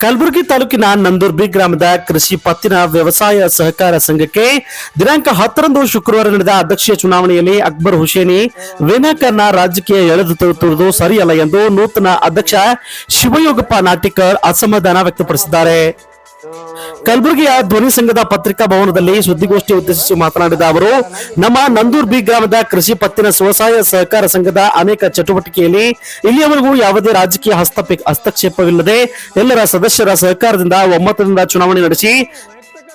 ಕಲಬುರಗಿ ತಾಲೂಕಿನ ನಂದೂರ್ಬಿ ಗ್ರಾಮದ ಕೃಷಿ ಪತ್ತಿನ ವ್ಯವಸಾಯ ಸಹಕಾರ ಸಂಘಕ್ಕೆ ದಿನಾಂಕ ಹತ್ತರಂದು ಶುಕ್ರವಾರ ನಡೆದ ಅಧ್ಯಕ್ಷೀಯ ಚುನಾವಣೆಯಲ್ಲಿ ಅಕ್ಬರ್ ಹುಸೇನಿ ವಿನಾಕರ್ನ ರಾಜಕೀಯ ಎಳೆದು ತರುತ್ತಿರುವುದು ಸರಿಯಲ್ಲ ಎಂದು ನೂತನ ಅಧ್ಯಕ್ಷ ಶಿವಯೋಗಪ್ಪ ನಾಟಿಕರ್ ಅಸಮಾಧಾನ ವ್ಯಕ್ತಪಡಿಸಿದ್ದಾರೆ. ಕಲಬುರಗಿಯ ಧ್ವನಿ ಸಂಘದ ಪತ್ರಿಕಾ ಭವನದಲ್ಲಿ ಸುದ್ದಿಗೋಷ್ಠಿ ಉದ್ದೇಶಿಸಿ ಮಾತನಾಡಿದ ಅವರು, ನಮ್ಮ ನಂದೂರ್ ಬಿ ಗ್ರಾಮದ ಕೃಷಿ ಪತ್ತಿನ ಸ್ವಸಹಾಯ ಸಹಕಾರ ಸಂಘದ ಅನೇಕ ಚಟುವಟಿಕೆಯಲ್ಲಿ ಇಲ್ಲಿಯವರೆಗೂ ಯಾವುದೇ ರಾಜಕೀಯ ಹಸ್ತಕ್ಷೇಪವಿಲ್ಲದೆ ಎಲ್ಲರ ಸದಸ್ಯರ ಸಹಕಾರದಿಂದ ಒಮ್ಮತದಿಂದ ಚುನಾವಣೆ ನಡೆಸಿ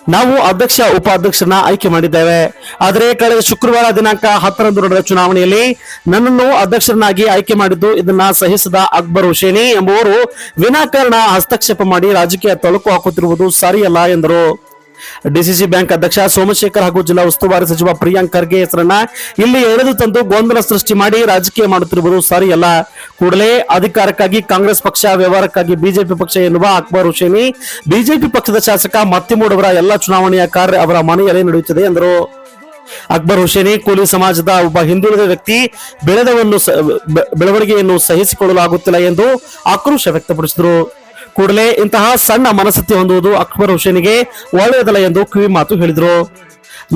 ನಾವು ಅಧ್ಯಕ್ಷ, ಉಪಾಧ್ಯಕ್ಷರನ್ನ ಆಯ್ಕೆ ಮಾಡಿದ್ದೇವೆ. ಆದರೆ ಕಳೆದ ಶುಕ್ರವಾರ ದಿನಾಂಕ ಹತ್ತರಂದು ನಡೆದ ಚುನಾವಣೆಯಲ್ಲಿ ನನ್ನನ್ನು ಅಧ್ಯಕ್ಷರನ್ನಾಗಿ ಆಯ್ಕೆ ಮಾಡಿದ್ದು ಇದನ್ನ ಸಹಿಸದ ಅಕ್ಬರ್ ಹುಸೇನಿ ಎಂಬುವರು ವಿನಾಕಾರಣ ಹಸ್ತಕ್ಷೇಪ ಮಾಡಿ ರಾಜಕೀಯ ತಳುಕು ಹಾಕುತ್ತಿರುವುದು ಸರಿಯಲ್ಲ ಎಂದರು. ಡಿಸಿಸಿ ಬ್ಯಾಂಕ್ ಅಧ್ಯಕ್ಷ ಸೋಮಶೇಖರ್ ಹಾಗೂ ಜಿಲ್ಲಾ ಉಸ್ತುವಾರಿ ಸಚಿವ ಪ್ರಿಯಾಂಕ್ ಖರ್ಗೆ ಹೆಸರನ್ನ ಇಲ್ಲಿ ಎಳೆದು ತಂದು ಗೊಂದಲ ಸೃಷ್ಟಿ ಮಾಡಿ ರಾಜಕೀಯ ಮಾಡುತ್ತಿರುವುದು ಸರಿಯಲ್ಲ. ಕೂಡಲೇ ಅಧಿಕಾರಕ್ಕಾಗಿ ಕಾಂಗ್ರೆಸ್ ಪಕ್ಷ, ವ್ಯವಹಾರಕ್ಕಾಗಿ ಬಿಜೆಪಿ ಪಕ್ಷ ಎನ್ನುವ ಅಕ್ಬರ್ ಹುಸೇನಿ, ಬಿಜೆಪಿ ಪಕ್ಷದ ಶಾಸಕ ಮತ್ತಿಮೂಡವರ ಎಲ್ಲ ಚುನಾವಣೆಯ ಕಾರ್ಯ ಅವರ ಮನೆಯಲ್ಲೇ ನಡೆಯುತ್ತದೆ ಎಂದರು. ಅಕ್ಬರ್ ಹುಸೇನಿ ಕೂಲಿ ಸಮಾಜದ ಒಬ್ಬ ಹಿಂದುಳಿದ ವ್ಯಕ್ತಿ, ಬೆಳೆದವನ್ನು ಬೆಳವಣಿಗೆಯನ್ನು ಸಹಿಸಿಕೊಳ್ಳಲಾಗುತ್ತಿಲ್ಲ ಎಂದು ಆಕ್ರೋಶ ವ್ಯಕ್ತಪಡಿಸಿದರು. ಕೂಡಲೇ ಇಂತಹ ಸಣ್ಣ ಮನಸ್ಥಿತಿ ಹೊಂದುವುದು ಅಕ್ಬರ್ ಹುಸೇನಿಗೆ ಒಳ್ಳೆಯದಲ್ಲ ಎಂದು ಕಿವಿ ಮಾತು ಹೇಳಿದರು.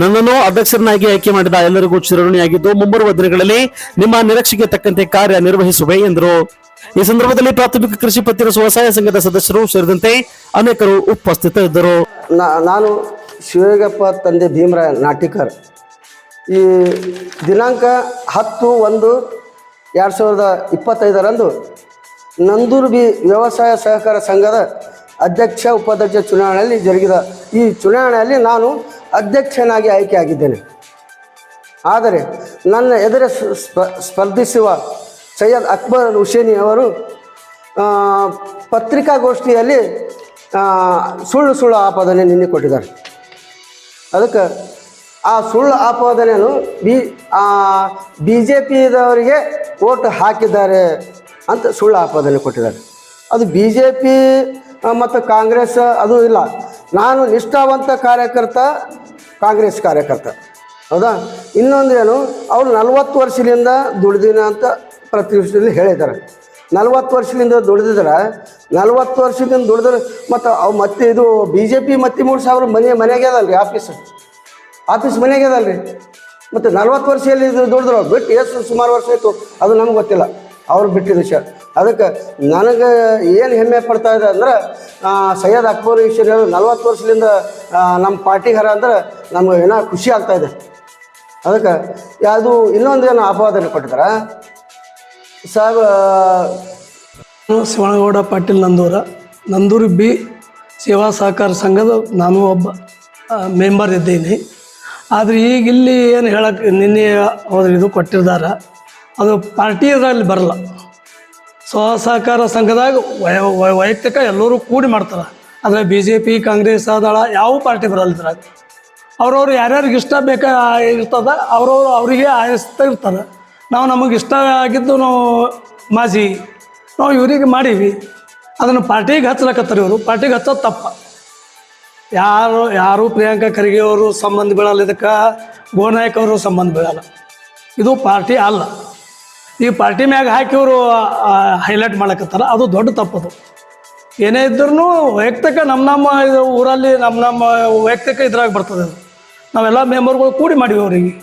ನನ್ನನ್ನು ಅಧ್ಯಕ್ಷರನ್ನಾಗಿ ಆಯ್ಕೆ ಮಾಡಿದ ಎಲ್ಲರಿಗೂ ಚಿರಋಣಿಯಾಗಿದ್ದು ಮುಂಬರುವ ದಿನಗಳಲ್ಲಿ ನಿಮ್ಮ ನಿರೀಕ್ಷೆಗೆ ತಕ್ಕಂತೆ ಕಾರ್ಯ ನಿರ್ವಹಿಸುವೆ ಎಂದರು. ಈ ಸಂದರ್ಭದಲ್ಲಿ ಪ್ರಾಥಮಿಕ ಕೃಷಿ ಪತ್ತಿನ ಸ್ವಸಹಾಯ ಸಂಘದ ಸದಸ್ಯರು ಸೇರಿದಂತೆ ಅನೇಕರು ಉಪಸ್ಥಿತರಿದ್ದರು. ನಾನು ಶಿವಯೋಗಪ್ಪ ತಂದೆ ಭೀಮರಾಯ ನಾಟಿಕರ್. ಈ ದಿನಾಂಕ ಹತ್ತು ಒಂದು ಎರಡು ಸಾವಿರದ ಇಪ್ಪತ್ತೈದರಂದು ನಂದೂರು ಬಿ ವ್ಯವಸಾಯ ಸಹಕಾರ ಸಂಘದ ಅಧ್ಯಕ್ಷ, ಉಪಾಧ್ಯಕ್ಷ ಚುನಾವಣೆಯಲ್ಲಿ ಜರುಗಿದ ಈ ಚುನಾವಣೆಯಲ್ಲಿ ನಾನು ಅಧ್ಯಕ್ಷನಾಗಿ ಆಯ್ಕೆಯಾಗಿದ್ದೇನೆ. ಆದರೆ ನನ್ನ ಎದುರು ಸ್ಪರ್ಧಿಸುವ ಸೈಯದ್ ಅಕ್ಬರ್ ಹುಸೇನಿ ಅವರು ಪತ್ರಿಕಾಗೋಷ್ಠಿಯಲ್ಲಿ ಸುಳ್ಳು ಸುಳ್ಳು ಆಪಾದನೆ ನಿನ್ನೆ ಕೊಟ್ಟಿದ್ದಾರೆ ಅದಕ್ಕೆ ಆ ಸುಳ್ಳು ಆಪಾದನೆಯನ್ನು ಬಿ ಬಿ ಜೆ ಪಿದವರಿಗೆ ಓಟ್ ಹಾಕಿದ್ದಾರೆ ಅಂತ ಸುಳ್ಳು ಆಪಾದನೆ ಕೊಟ್ಟಿದ್ದಾರೆ. ಅದು ಬಿ ಜೆ ಪಿ ಮತ್ತು ಕಾಂಗ್ರೆಸ್, ಅದು ಇಲ್ಲ. ನಾನು ನಿಷ್ಠಾವಂತ ಕಾರ್ಯಕರ್ತ, ಕಾಂಗ್ರೆಸ್ ಕಾರ್ಯಕರ್ತ. ಹೌದಾ? ಇನ್ನೊಂದೇನು ಅವರು ನಲ್ವತ್ತು ವರ್ಷದಿಂದ ದುಡಿದಿನ ಅಂತ ಪ್ರತಿಷ್ಠೆಯಲ್ಲಿ ಹೇಳಿದ್ದಾರೆ. ನಲ್ವತ್ತು ವರ್ಷದಿಂದ ದುಡಿದಿದ್ರೆ, ನಲ್ವತ್ತು ವರ್ಷದಿಂದ ದುಡಿದ್ರೆ, ಮತ್ತು ಅವು ಮತ್ತೆ ಇದು ಬಿ ಜೆ ಪಿ ಮತ್ತೆ ಮೂರು ಸಾವಿರ ಮನೆ, ಮನೆಗೆ ಅದಲ್ರಿ, ಆಫೀಸ್. ಆಫೀಸ್ ಮನೆಗೆ ಅದಲ್ರಿ. ಮತ್ತು ನಲ್ವತ್ತು ವರ್ಷದಲ್ಲಿ ಇದು ದುಡಿದ್ರು, ಬಿಟ್ಟು ಎಷ್ಟು ಸುಮಾರು ವರ್ಷ ಆಯಿತು, ಅದು ನಮ್ಗೆ ಗೊತ್ತಿಲ್ಲ. ಅವ್ರು ಬಿಟ್ಟಿದ್ದು ವಿಷಯ ಅದಕ್ಕೆ ನನಗೆ ಏನು ಹೆಮ್ಮೆ ಪಡ್ತಾ ಇದೆ ಅಂದ್ರೆ ಸೈಯದ್ ಅಕ್ಬರ್ ಈಶ್ವರ್ ನಲ್ವತ್ತು ವರ್ಷದಿಂದ ನಮ್ಮ ಪಾರ್ಟಿ ಹರ ಅಂದ್ರೆ ನಮ್ಗೆ ಏನೋ ಖುಷಿ ಆಗ್ತಾ ಇದೆ. ಅದಕ್ಕೆ ಯಾವುದು ಏನು ಆಪಾದನೆ ಕೊಟ್ಟಿದ್ದಾರೆ ನಾನು ಶಿವನಗೌಡ ಪಾಟೀಲ್ ನಂದೂರ, ನಂದೂರು ಬಿ ಸೇವಾ ಸಹಕಾರ ಸಂಘದ ನಾನು ಒಬ್ಬ ಮೆಂಬರ್ ಇದ್ದೀನಿ. ಆದರೆ ಈಗ ಇಲ್ಲಿ ಏನು ಹೇಳಕ್ಕೆ ನಿನ್ನೆ ಅವ್ರು ಇದು ಕೊಟ್ಟಿದ್ದಾರೆ. ಅದು ಪಾರ್ಟಿ ಇದರಲ್ಲಿ ಬರಲ್ಲ. ಸ್ವಸಹಕಾರ ಸಂಘದಾಗ ವಯ ವಯ- ವೈಯಕ್ತಿಕ ಎಲ್ಲರೂ ಕೂಡಿ ಮಾಡ್ತಾರೆ. ಆದರೆ ಬಿ ಜೆ ಪಿ ಕಾಂಗ್ರೆಸ್ ದಳ ಯಾವ ಪಾರ್ಟಿ ಬರಲ್ಲ ಇದ್ರಾಗ. ಅವ್ರವ್ರು ಯಾರ್ಯಾರಿಗೆ ಇಷ್ಟ ಬೇಕಾ ಇರ್ತದ, ಅವ್ರವ್ರು ಅವರಿಗೆ ಆಯಸ್ತ ಇರ್ತಾರೆ. ನಾವು ನಮಗೆ ಇಷ್ಟ ಆಗಿದ್ದು ನಾವು ಮಾಜಿ, ನಾವು ಇವರಿಗೆ ಮಾಡೀವಿ. ಅದನ್ನು ಪಾರ್ಟಿಗೆ ಹಚ್ಚಲಕತ್ತಾರೆ ಇವರು. ಪಾರ್ಟಿಗೆ ಹಚ್ಚೋದು ತಪ್ಪ. ಯಾರು ಯಾರು ಪ್ರಿಯಾಂಕಾ ಖರ್ಗೆ ಅವರು ಸಂಬಂಧ ಬೀಳಲ್ಲ ಇದಕ್ಕೆ, ಗೋನಾಯಕ್ ಅವರು ಸಂಬಂಧ ಬೀಳಲ್ಲ. ಇದು ಪಾರ್ಟಿ ಅಲ್ಲ. ಈ ಪಾರ್ಟಿ ಮ್ಯಾಗ ಹಾಕಿ ಅವರು ಹೈಲೈಟ್ ಮಾಡಕತ್ತಾರ. ಅದು ದೊಡ್ಡ ತಪ್ಪದು. ಏನೇ ಇದ್ರೂ ವೈಯಕ್ತಿಕ ನಮ್ಮ ನಮ್ಮ ಊರಲ್ಲಿ ನಮ್ಮ ನಮ್ಮ ವೈಯಕ್ತಿಕ ಇದ್ರಾಗ ಬರ್ತದೆ ಅದು. ನಾವೆಲ್ಲ ಮೆಂಬರ್ಗಳು ಕೂಡಿ ಮಾಡಿವಿ ಅವರಿಗೆ.